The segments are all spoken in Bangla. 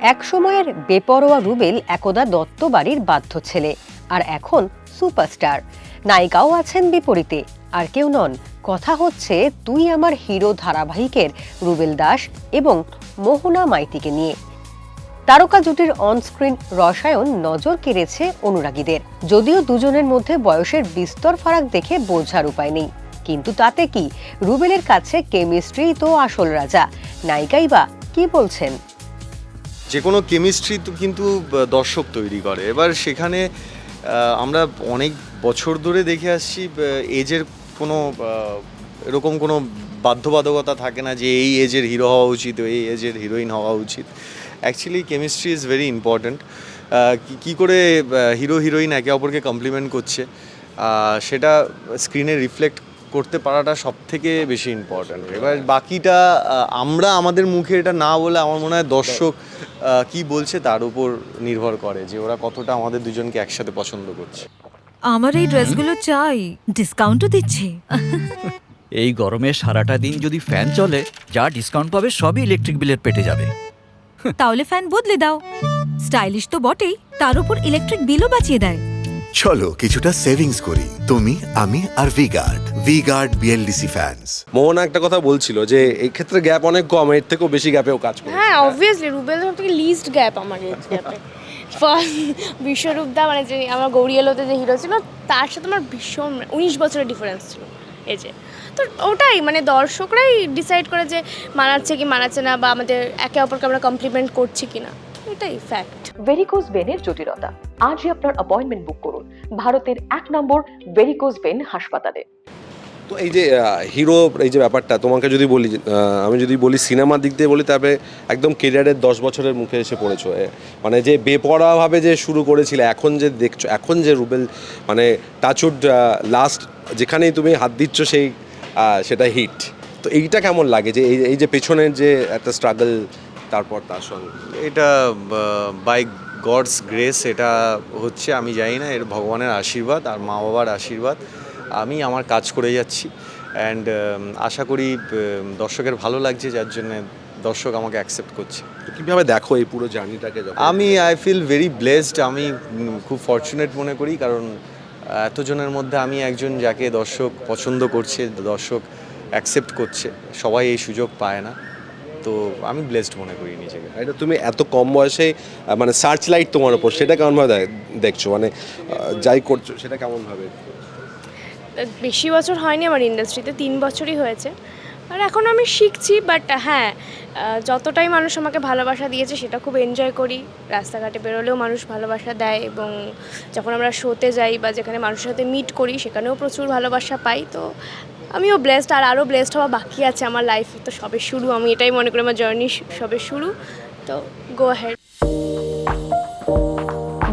এক সময়ের বেপরোয়া রুবেল একদা দত্ত বাড়ির বাধ্য ছেলে, আর এখন সুপারস্টার। নায়িকাও আছেন বিপরীতে, আর কেউ নন। কথা হচ্ছে, তুই আমার হিরো ধারাবাহিকের রুবেল দাস এবং মোহনা মাইতিকে নিয়ে। তারকা জুটির অনস্ক্রিন রসায়ন নজর কেড়েছে অনুরাগীদের। যদিও দুজনের মধ্যে বয়সের বিস্তর ফারাক দেখে বোঝার উপায় নেই। কিন্তু তাতে কি? রুবেলের কাছে কেমিস্ট্রি তো আসল রাজা। নায়িকাই বা কি বলছেন? যে কোনো কেমিস্ট্রি তো কিন্তু দর্শক তৈরি করে। এবার সেখানে আমরা অনেক বছর ধরে দেখে আসছি এজের কোনো এরকম কোনো বাধ্যবাধকতা থাকে না যে এই এজের হিরো হওয়া উচিত, এই এজের হিরোইন হওয়া উচিত। Actually chemistry is very important কী করে হিরো, হিরোইন একে অপরকে কমপ্লিমেন্ট করছে সেটা স্ক্রিনে রিফ্লেক্ট করতে পারাটা সব থেকে বেশি ইম্পর্ট্যান্ট এবার বাকিটা আমরা আমাদের মুখে এটা না বলে আমার মনে হয় দর্শক কি বলছে তার উপর নির্ভর করে যে ওরা কতটা আমাদের দুজনকে একসাথে পছন্দ করছে। আমার এই ড্রেসগুলো চাই ডিসকাউন্টও দিচ্ছে। এই গরমে সারাটা দিন যদি ফ্যান চলে যা ডিসকাউন্ট পাবে সবই ইলেকট্রিক বিলের পেটে যাবে। তাহলে ফ্যান বদলে দাও। স্টাইলিশ তো বটেই তার উপর ইলেকট্রিক বিলও বাঁচিয়ে দেয়। চলো কিছুটা সেভিংস করি। তুমি আমি আর V guard V guard BLDC fans Mohona একটা কথা বলছিল যে এই ক্ষেত্রে গ্যাপ অনেক কম এর থেকেও বেশি গ্যাপেও কাজ করে। হ্যাঁ অবভিয়াসলি রুবেল সব থেকে লিস্ট গ্যাপ আমার এজ গ্যাপে ফার্স্ট বিশ্বরূপ দা মানে যে আমার গৌরী এলোতে যে হিরো ছিল তার সাথে আমার ভীষণ উনিশ বছরের ডিফারেন্স ছিল। এজে তো ওটাই মানে দর্শকরাই ডিসাইড করে যে মানাচ্ছে কি মানাচ্ছে না বা আমাদের একে অপরকে আমরা কমপ্লিমেন্ট করছি কি না এটাই ফ্যাক্ট ভেরিকোজ ভেনের জটিলতা। আজই আপনার অ্যাপয়েন্টমেন্ট বুক করুন। ভারতের এক নম্বর ভেরিকোজ ভেন হাসপাতালে। তো এই যে হিরো এই যে ব্যাপারটা তোমাকে যদি বলি আমি যদি বলি সিনেমার দিক দিয়ে বলি তবে একদম কেরিয়ারের দশ বছরের মুখে এসে পড়েছো। মানে যে বেপরোয়াভাবে যে শুরু করেছিলে এখন যে দেখছ এখন যে রুবেল মানে টাচুড লাস্ট যেখানেই তুমি হাত দিচ্ছ সেই সেটা হিট তো এইটা কেমন লাগে যে এই এই যে পেছনের যে একটা স্ট্রাগল তারপর তার সঙ্গে? এটা বাই গডস গ্রেস এটা হচ্ছে আমি জানি না এর ভগবানের আশীর্বাদ আর মা বাবার আশীর্বাদ। আমি আমার কাজ করে যাচ্ছি অ্যান্ড আশা করি দর্শকের ভালো লাগছে যার জন্য দর্শক আমাকে অ্যাকসেপ্ট করছে। কীভাবে দেখো এই পুরো জার্নিটাকে আমি আই ফিল ভেরি ব্লেসড আমি খুব ফর্চুনেট মনে করি কারণ এতজনের মধ্যে আমি একজন যাকে দর্শক পছন্দ করছে দর্শক অ্যাকসেপ্ট করছে সবাই এই সুযোগ পায় না। তো আমি ব্লেসড মনে করি নিজেকে। এটা তুমি এত কম বয়সে মানে সার্চ লাইট তোমার উপর সেটা কেমনভাবে দেখ- দেখছ? মানে যাই করছ সেটা কেমনভাবে বেশি বছর হয়নি আমার ইন্ডাস্ট্রিতে তিন বছরই হয়েছে। আর এখন আমি শিখছি বাট হ্যাঁ যতটাই মানুষ আমাকে ভালোবাসা দিয়েছে সেটা খুব এনজয় করি। রাস্তাঘাটে বেরোলেও মানুষ ভালোবাসা দেয় এবং যখন আমরা শোতে যাই বা যেখানে মানুষের সাথে মিট করি সেখানেও প্রচুর ভালোবাসা পাই। তো আমিও ব্লেসড আর আরও ব্লেসড হওয়া বাকি আছে আমার লাইফে তো সবে শুরু আমি এটাই মনে করি আমার জার্নি সবে শুরু। তো গো হ্যাড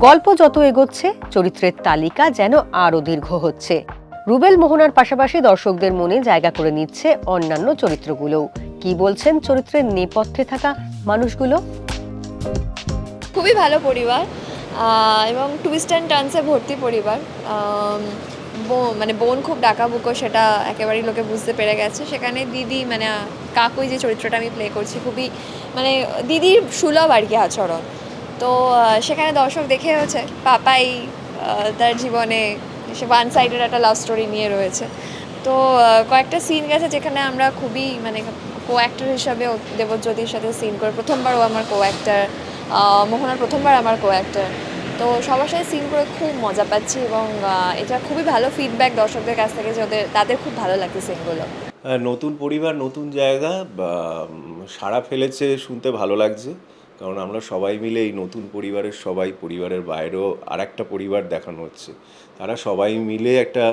গল্প যত এগোচ্ছে চরিত্রের তালিকা যেন আরও দীর্ঘ হচ্ছে। রুবেল মোহনার পাশাপাশি দর্শকদের মনে জায়গা করে নিচ্ছে অন্যান্য চরিত্রগুলোও। কি বলছেন চরিত্রের নেপথ্যে থাকা মানুষগুলো? খুবই ভালো পরিবার এবং টুইস্ট অ্যান্ড টার্নসে ভর্তি পরিবার। মানে বোন খুব ডাকাবুকো, সেটা একেবারেই লোকে বুঝতে পেরে গেছে। সেখানে দিদি মানে কাকুই যে চরিত্রটা আমি প্লে করছি, খুবই মানে দিদির সুলভ আর কি আচরণ। তো সেখানে দর্শক দেখে হচ্ছে, পাপাই তার জীবনে সে ওয়ান সাইডের একটা লাভ স্টোরি নিয়ে রয়েছে। তো কয়েকটা সিন গেছে যেখানে আমরা খুবই মানে কো অ্যাক্টর হিসাবে দেবজ্যোতির সাথে সিন করে। প্রথমবার ও আমার কো অ্যাক্টার মোহনার প্রথমবার আমার কো অ্যাক্টার তো সবার সাথে সিন করে খুব মজা পাচ্ছি এবং এটা খুবই ভালো ফিডব্যাক দর্শকদের কাছ থেকে যে তাদের খুব ভালো লাগছে সিনগুলো। আহ, নতুন পরিবার নতুন জায়গা সাড়া ফেলেছে শুনতে ভালো লাগছে। কারণ আমরা সবাই মিলে এই নতুন পরিবারের সবাই পরিবারের বাইরেও আর একটা পরিবার দেখানো হচ্ছে। তারা সবাই মিলে একটা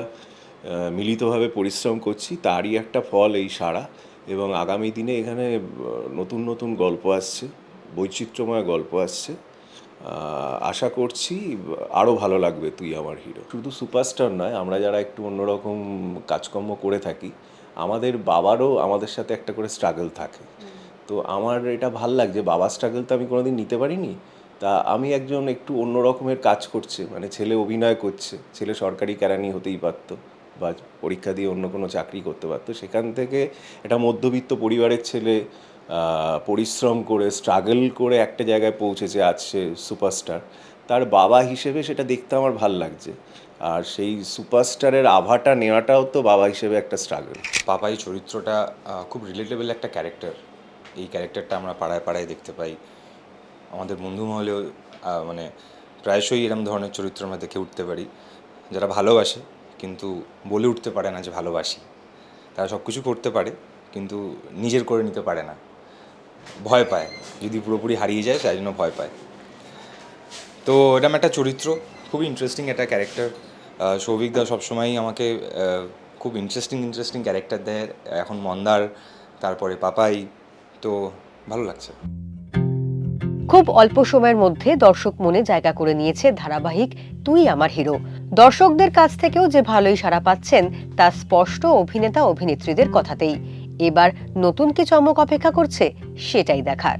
মিলিতভাবে পরিশ্রম করছি তারই একটা ফল এই সাড়া। এবং আগামী দিনে এখানে নতুন নতুন গল্প আসছে বৈচিত্র্যময় গল্প আসছে। আশা করছি আরও ভালো লাগবে তুই আমার হিরো শুধু সুপারস্টার নয় আমরা যারা একটু অন্যরকম কাজকর্ম করে থাকি আমাদের বাবারও আমাদের সাথে একটা করে স্ট্রাগল থাকে। তো আমার এটা ভালো লাগছে বাবার স্ট্রাগল তো আমি কোনোদিন নিতে পারিনি। তা আমি একজন একটু অন্য রকমের কাজ করছে মানে ছেলে অভিনয় করছে ছেলে সরকারি কেরানি হতেই পারতো। বা পরীক্ষা দিয়ে অন্য কোনো চাকরি করতে পারতো, সেখান থেকে একটা মধ্যবিত্ত পরিবারের ছেলে পরিশ্রম করে স্ট্রাগল করে একটা জায়গায় পৌঁছেছে আজ সে সুপারস্টার তার বাবা হিসেবে সেটা দেখতে আমার ভালো লাগছে। আর সেই সুপারস্টারের আভাটা নেওয়াটাও তো বাবা হিসেবে একটা স্ট্রাগল বাবা এই চরিত্রটা খুব রিলেটেবল একটা ক্যারেক্টার এই ক্যারেক্টারটা আমরা পাড়ায় পাড়ায় দেখতে পাই। আমাদের বন্ধু মহলেও মানে প্রায়শই এরম ধরনের চরিত্র আমরা দেখে উঠতে পারি। যারা ভালোবাসে কিন্তু বলে উঠতে পারে না যে ভালোবাসি। তারা সব কিছু করতে পারে, কিন্তু নিজের করে নিতে পারে না। ভয় পায়, যদি পুরোপুরি হারিয়ে যায় তাই জন্য ভয় পায়। তো এরকম একটা চরিত্র, খুবই ইন্টারেস্টিং একটা ক্যারেক্টার সৌভিক দা সবসময়ই আমাকে খুব ইন্টারেস্টিং ইন্টারেস্টিং ক্যারেক্টার দেয়। এখন মন্দার, তারপরে পাপাই, তো ভালো লাগছে। খুব অল্প সময়ের মধ্যে দর্শক মনে জায়গা করে নিয়েছে ধারাবাহিক তুই আমার হিরো। দর্শকদের কাছ থেকেও যে ভালোই সাড়া পাচ্ছেন, তা স্পষ্ট অভিনেতা, অভিনেত্রীদের কথাতেই। এবার নতুন কি চমক অপেক্ষা করছে, সেটাই দেখার।